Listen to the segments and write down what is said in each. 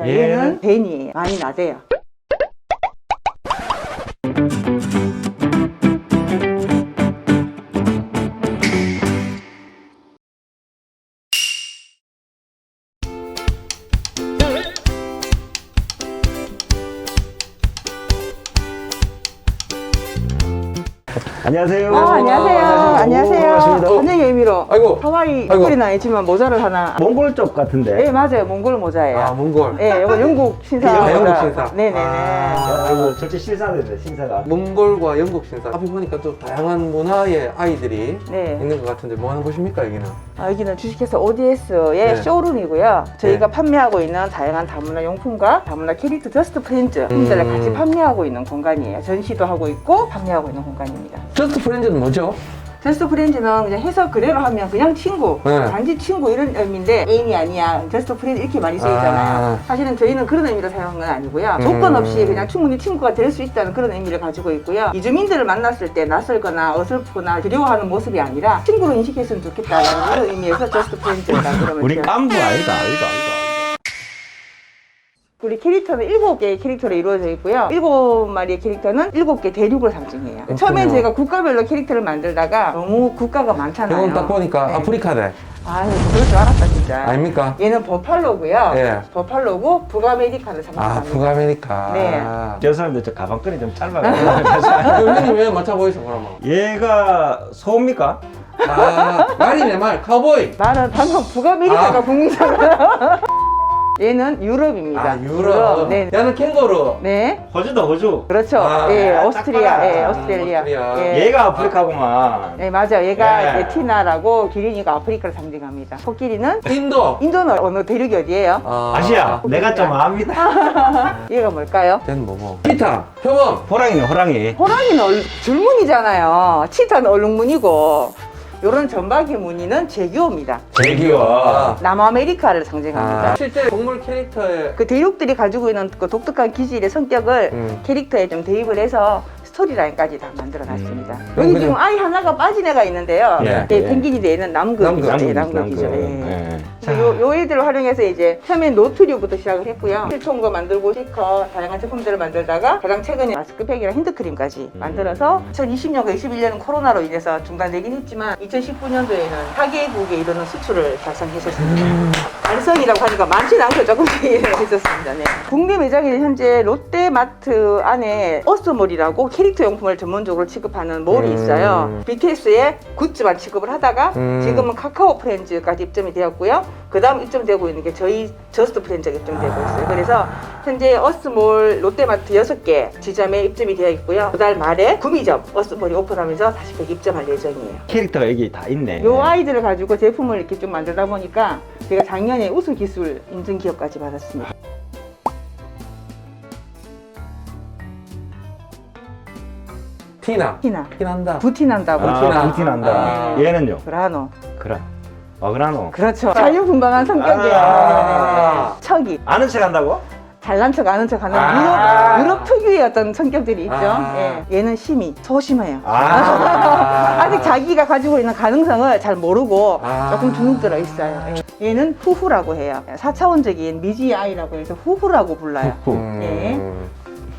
자, 얘는? 벤이에요. 많이 나대요. 안녕하세요. 아, 안녕하세요. 안녕하세요. 반갑습니다. 환영의 의미로 아이고. 하와이 아이고. 목걸이는 아니지만 모자를 하나. 몽골 쪽 같은데. 네, 맞아요. 몽골 모자예요. 아, 몽골. 네, 이거 영국 신사. 아, 영국. 신사. 네네네. 아. 아이고, 절제 신사인데 신사가. 몽골과 영국 신사. 앞에 보니까 또 다양한 문화의 아이들이 네. 있는 것 같은데 뭐 하는 곳입니까, 여기는? 아, 여기는 주식회사 ODS의 네. 쇼룸이고요. 저희가 네. 판매하고 있는 다양한 다문화 용품과 다문화 캐릭터 저스트 프렌즈 품들을 음. 같이 판매하고 있는 공간이에요. 전시도 하고 있고 판매하고 있는 공간입니다. 저스트 프렌즈는 뭐죠? 저스트 프렌즈는 그냥 해석 그대로 하면 그냥 친구, 네. 단지 친구 이런 의미인데 애인이 아니야. 저스트 프렌즈 이렇게 많이 쓰이잖아요. 아. 사실은 저희는 그런 의미로 사용한 건 아니고요. 음. 조건 없이 그냥 충분히 친구가 될 수 있다는 그런 의미를 가지고 있고요. 이주민들을 만났을 때 낯설거나 어설프거나 두려워하는 모습이 아니라 친구로 인식했으면 좋겠다는 그런 의미에서 저스트 프렌즈라고 그러면 우리. 깐부 아니다, 아니다, 아니다. 우리 캐릭터는 일곱 개의 캐릭터로 이루어져 있고요. 일곱 마리의 캐릭터는 일곱 개 대륙을 상징해요. 그렇군요. 처음엔 저희가 국가별로 캐릭터를 만들다가 너무 국가가 많잖아요. 이건 딱 보니까 네. 아프리카대. 아유, 그럴 줄 알았다, 진짜. 아닙니까? 얘는 버팔로고요. 예. 버팔로고 북아메리카를 아, 상징합니다. 북아메리카. 네. 저 사람들 저 가방끈이 좀 짧아가지고. 형님 왜 맞춰 보이소, 그러면? 얘가 소입니까? 아, 말이네, 말. 카우보이. 나는 방금 북아메리카가 아. 북미잖아요. 얘는 유럽입니다. 아, 유럽. 네. 야는 캥거루. 네. 호주다, 호주. 그렇죠. 아, 예, 딱 오스트리아, 봐라. 예, 아, 오스트레일리아. 오스트리아. 예. 얘가 아프리카구만. 네, 맞아요. 얘가 예. 티나라고 기린이가 아프리카를 상징합니다. 코끼리는 인도. 인도는 어느 대륙이 어디예요? 아, 아시아. 내가 좀 압니다. 얘가 뭘까요? 쟤는 뭐고? 피타. 표범. 호랑이네, 호랑이. 호랑이는 얼, 줄무늬잖아요. 치타는 얼룩무늬고 요런 점박이 무늬는 제규어입니다. 제기와. 남아메리카를 상징합니다. 아, 실제 동물 캐릭터의 그 대륙들이 가지고 있는 그 독특한 기질의 성격을 음. 캐릭터에 좀 대입을 해서 스토리라인까지 다 만들어 놨습니다. 음. 여기 그냥- 지금 아이 하나가 빠진 애가 있는데요. 예, 예, 예. 펭귄이 되는 남극이죠. 남극, 예, 남극이죠. 남극. 예. 예. 그래서 요, 요 애들을 활용해서 이제 처음엔 노트류부터 시작을 했고요. 필통거 만들고 스티커 다양한 제품들을 만들다가 가장 최근에 마스크팩이랑 핸드크림까지 만들어서 2020년과 21년은 코로나로 인해서 중단되긴 했지만 2019년도에는 4개국에 이르는 수출을 달성했었습니다. 달성이라고 하니까 많지는 않고 조금씩 했었습니다. 네. 국내 매장에는 현재 롯데마트 안에 어스몰이라고 캐 릭터 용품을 전문적으로 취급하는 몰이 음. 있어요. BTS의 굿즈만 취급을 하다가 음. 지금은 카카오 프렌즈까지 입점이 되었고요. 그 다음 입점되고 있는 게 저희 저스트 프렌즈가 입점되고 아. 있어요. 그래서 현재 어스몰 롯데마트 6개 지점에 입점이 되어 있고요. 그달 말에 구미점 어스몰이 오픈하면서 40개 입점할 예정이에요. 캐릭터가 여기 다 있네. 요 아이들을 가지고 제품을 이렇게 좀 만들다 보니까 제가 작년에 우수 기술 인증 기업까지 받았습니다. 티나. 티나. 티난다. 부티난다고. 아, 티나. 부티난다. 아. 얘는요? 그라노. 그라. 어그라노. 그렇죠. 자유분방한 성격이에요. 아. 척이. 아는 척 한다고? 잘난 척 아는 척 하는 아. 유럽, 유럽 특유의 어떤 성격들이 있죠. 아. 예. 얘는 심히 소심해요. 아. 아직 자기가 가지고 있는 가능성을 잘 모르고 아. 조금 주눅 들어 있어요. 예. 얘는 후후라고 해요. 4차원적인 미지의 아이라고 해서 후후라고 불러요. 후. 음.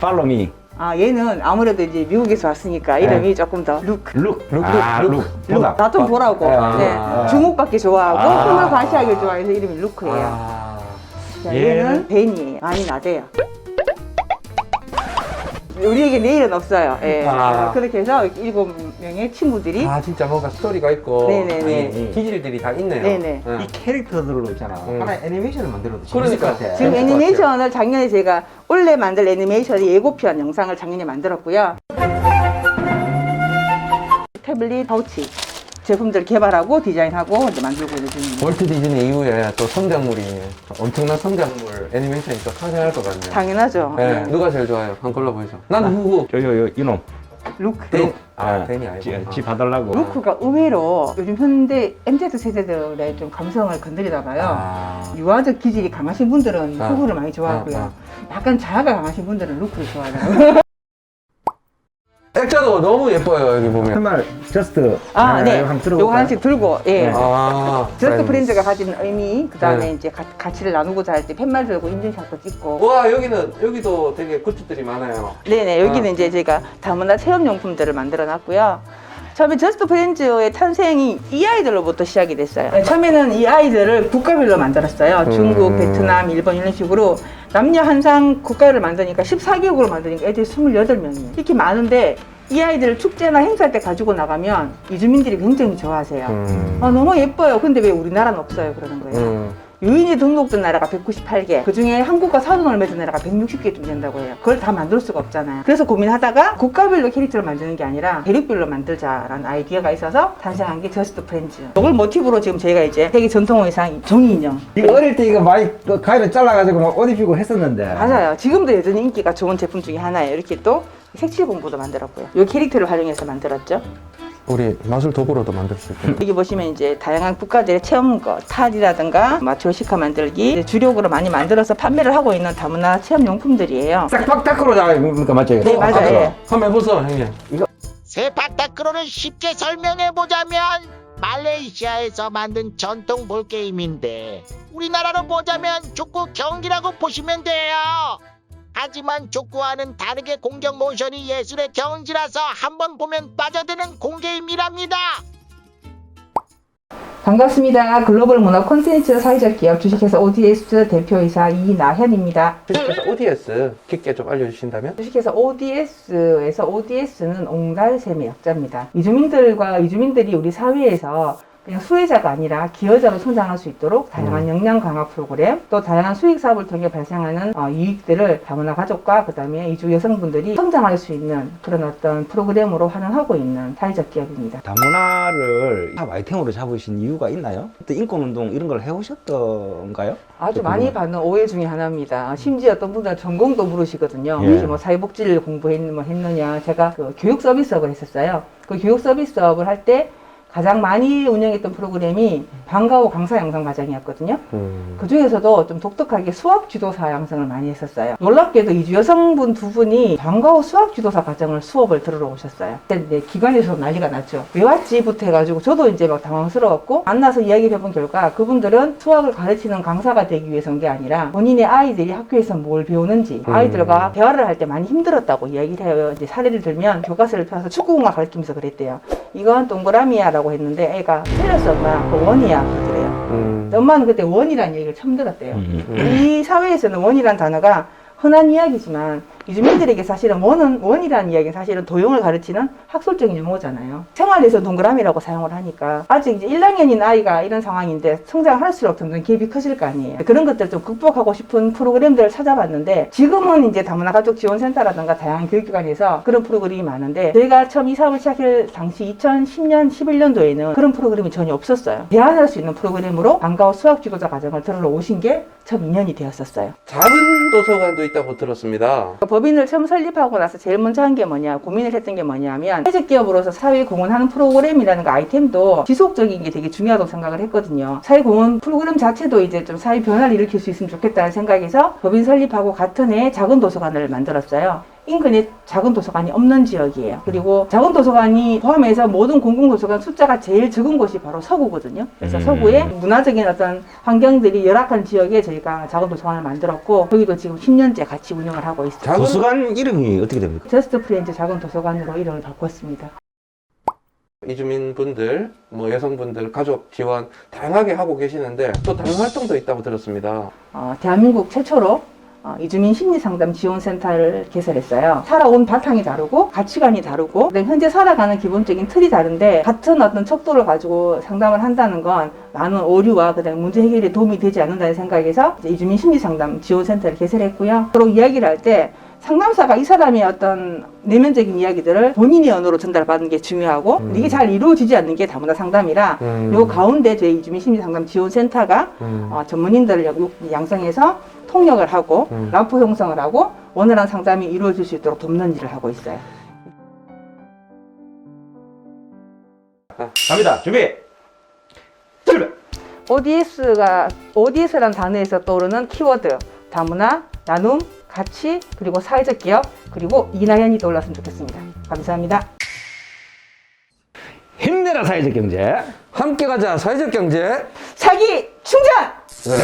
팔로미. 아 얘는 아무래도 이제 미국에서 왔으니까 이름이 조금 더 루크. 룩. 룩, 아, 룩, 룩. 룩. 보다. 나 좀 보라고. 아. 네. 주목받기 좋아하고 아. 힘을 과시하기 좋아해서 이름이 루크예요. 아. 자, 얘는- 얘는 벤이에요. 많이 나대요. 우리에게 내일은 없어요. 예. 아. 그렇게 해서 일곱 명의 친구들이 아 진짜 뭔가 스토리가 있고 네네네. 아니, 기질들이 다 있네요. 네네. 네. 이 캐릭터들로 있잖아. 음. 하나의 애니메이션을 만들어도 그러니까. 재밌을 것 같아. 지금 재밌을 것 애니메이션을 작년에 제가 원래 만들 애니메이션의 예고편 영상을 작년에 만들었고요. 태블릿 파우치 제품들 개발하고 디자인하고 이제 만들고 있는 중입니다. 월트 디즈니 이후에 또 성장물이 엄청난 성장물 애니메이션이 또 탄생할 것 같네요. 당연하죠. 네. 네. 누가 제일 좋아요? 한 골라보이죠. 난 후후. 요, 요, 요, 이놈. 루크. 댄. 아, 예. 댄이 아니고. 지, 지 봐달라고. 루크가 의외로 요즘 현대 MZ 세대들의 좀 감성을 건드리나 봐요. 아. 유아적 기질이 강하신 분들은 아. 후구를 많이 좋아하고요. 아, 약간 자아가 강하신 분들은 루크를 좋아하더라고요. 액자도 너무 예뻐요 여기 보면. 정말 저스트 아, 네. 한번 들어볼까요? 요거 하나씩 들고, 예. 네. 아, 저스트 프렌즈가 가진 의미, 그 다음에 네. 이제 가, 가치를 나누고자 할 때 팻말 들고 인증샷도 찍고. 와 여기는 여기도 되게 굿즈들이 많아요. 네네, 여기는 아. 이제 제가 다문화 체험용품들을 만들어 놨고요. 처음에 저스트 프렌즈의 탄생이 이 아이들로부터 시작이 됐어요. 네, 처음에는 이 아이들을 국가별로 만들었어요. 중국, 음. 베트남, 일본 이런 식으로 남녀 한상 국가를 만드니까 14개국을 만드니까 애들이 28명이에요. 이렇게 많은데 이 아이들을 축제나 행사 때 가지고 나가면 이주민들이 굉장히 좋아하세요. 음. 아, 너무 예뻐요. 근데 왜 우리나라는 없어요? 그러는 거예요. 음. 유인이 등록된 나라가 198개, 그 중에 한국과 사돈을 맺은 나라가 160개쯤 된다고 해요. 그걸 다 만들 수가 없잖아요. 그래서 고민하다가 국가별로 캐릭터를 만드는 게 아니라 대륙별로 만들자라는 아이디어가 있어서 탄생한 게 저스트 프렌즈. 이걸 모티브로 지금 저희가 이제 세계 전통 의상 종이 인형. 이거 어릴 때 이거 많이 그 가위로 잘라가지고 막 옷 입히고 했었는데 맞아요. 지금도 여전히 인기가 좋은 제품 중에 하나예요. 이렇게 또 색칠 공부도 만들었고요. 이 캐릭터를 활용해서 만들었죠. 우리 마술 도구로도 만들 수 있고. 여기 보시면 이제 다양한 국가들의 체험거, 탈이라든가 마트로시카 만들기 주력으로 많이 만들어서 판매를 하고 있는 다문화 체험 용품들이에요. 싹박탁으로 나니까 맞죠? 네, 맞아요. 예. 한번 해보세요 형님. 세파타크로를 쉽게 설명해 보자면 말레이시아에서 만든 전통 볼 게임인데 우리나라로 보자면 축구 경기라고 보시면 돼요. 하지만 축구와는 다르게 공격 모션이 예술의 경지라서 한번 보면 빠져드는 공게임이랍니다. 반갑습니다. 글로벌 문화 콘텐츠 사회적 기업 주식회사 ODS 대표이사 이나현입니다. 주식회사 ODS 깊게 좀 알려주신다면? 주식회사 ODS에서 ODS는 옹달샘의 약자입니다. 이주민들과 이주민들이 우리 사회에서 그냥 수혜자가 아니라 기여자로 성장할 수 있도록 다양한 역량 강화 프로그램 또 다양한 수익 사업을 통해 발생하는 어, 이익들을 다문화 가족과 그다음에 이주 여성분들이 성장할 수 있는 그런 어떤 프로그램으로 활용하고 있는 사회적 기업입니다. 다문화를 탑 아이템으로 잡으신 이유가 있나요? 또 인권운동 이런 걸 해오셨던가요? 아주 많이 받는 오해 중에 하나입니다. 심지어 어떤 분들은 전공도 물으시거든요. 예. 혹시 뭐 사회복지를 공부했 뭐 했느냐. 제가 그 교육 서비스업을 했었어요. 그 교육 서비스업을 할때 가장 많이 운영했던 프로그램이 방과후 강사 양성 과정이었거든요. 음. 그 중에서도 좀 독특하게 수학 지도사 양성을 많이 했었어요. 놀랍게도 이주 여성분 두 분이 방과후 수학 지도사 과정을 수업을 들으러 오셨어요. 근데 기관에서 난리가 났죠. 왜 왔지부터 해가지고 저도 이제 막 당황스러웠고 만나서 이야기해본 결과 그분들은 수학을 가르치는 강사가 되기 위해서 온게 아니라 본인의 아이들이 학교에서 뭘 배우는지 음. 아이들과 대화를 할 때 많이 힘들었다고 이야기를 해요. 이제 사례를 들면 교과서를 펴서 축구공학 가르치면서 그랬대요. 이건 동그라미야라고 했는데 애가 틀렸어 엄마. 그 원이야 그러더래요. 음. 엄마는 그때 원이라는 얘기를 처음 들었대요. 음. 이 사회에서는 원이란 단어가 흔한 이야기지만 이주민들에게 사실은 원은 원이라는 이야기는 사실은 도용을 가르치는 학술적인 용어잖아요. 생활에서 동그라미라고 사용을 하니까 아직 이제 1학년인 아이가 이런 상황인데 성장할수록 점점 갭이 커질 거 아니에요. 그런 것들 좀 극복하고 싶은 프로그램들을 찾아봤는데 지금은 이제 다문화 가족 지원센터라든가 다양한 교육기관에서 그런 프로그램이 많은데 저희가 처음 이 사업을 시작할 당시 2010년 11년도에는 그런 프로그램이 전혀 없었어요. 대안할 수 있는 프로그램으로 방과후 수학 지도자 과정을 들으러 오신 게 처음 인연이 되었었어요. 작은 도서관도 있다고 들었습니다. 법인을 처음 설립하고 나서 제일 먼저 한 게 뭐냐 고민을 했던 게 뭐냐면 사회적 기업으로서 사회 공헌하는 프로그램이라는 거 아이템도 지속적인 게 되게 중요하다고 생각을 했거든요. 사회 공헌 프로그램 자체도 이제 좀 사회 변화를 일으킬 수 있으면 좋겠다는 생각에서 법인 설립하고 같은 해에 작은 도서관을 만들었어요. 인근에 작은 도서관이 없는 지역이에요. 그리고 작은 도서관이 포함해서 모든 공공도서관 숫자가 제일 적은 곳이 바로 서구거든요. 그래서 음. 서구에 문화적인 어떤 환경들이 열악한 지역에 저희가 작은 도서관을 만들었고 거기도 지금 10년째 같이 운영을 하고 있어요. 작은 도서관 이름이 어떻게 됩니까? 저스트 프렌즈 작은 도서관으로 이름을 바꿨습니다. 이주민 분들, 뭐 여성분들, 가족 지원 다양하게 하고 계시는데 또 다른 활동도 있다고 들었습니다. 어, 대한민국 최초로 어, 이주민 심리상담 지원센터를 개설했어요. 살아온 바탕이 다르고 가치관이 다르고 현재 살아가는 기본적인 틀이 다른데 같은 어떤 척도를 가지고 상담을 한다는 건 많은 오류와 그다음에 문제 해결에 도움이 되지 않는다는 생각에서 이주민 심리상담 지원센터를 개설했고요. 서로 이야기를 할 때 상담사가 이 사람의 어떤 내면적인 이야기들을 본인의 언어로 전달받는 게 중요하고 음. 이게 잘 이루어지지 않는 게 다문화 상담이라 음. 요 가운데 저희 이주민 심리상담 지원센터가 음. 어, 전문인들을 양- 양성해서 통역을 하고 음. 라포 형성을 하고 원활한 상담이 이루어질 수 있도록 돕는 일을 하고 있어요. 갑니다. 준비. 출발. ODS가 ODS라는 단어에서 떠오르는 키워드 다문화, 나눔, 가치 그리고 사회적 기업 그리고 이나연이 떠올랐으면 좋겠습니다. 감사합니다. 힘내라 사회적 경제. 함께 가자 사회적 경제 사기 충전! 네.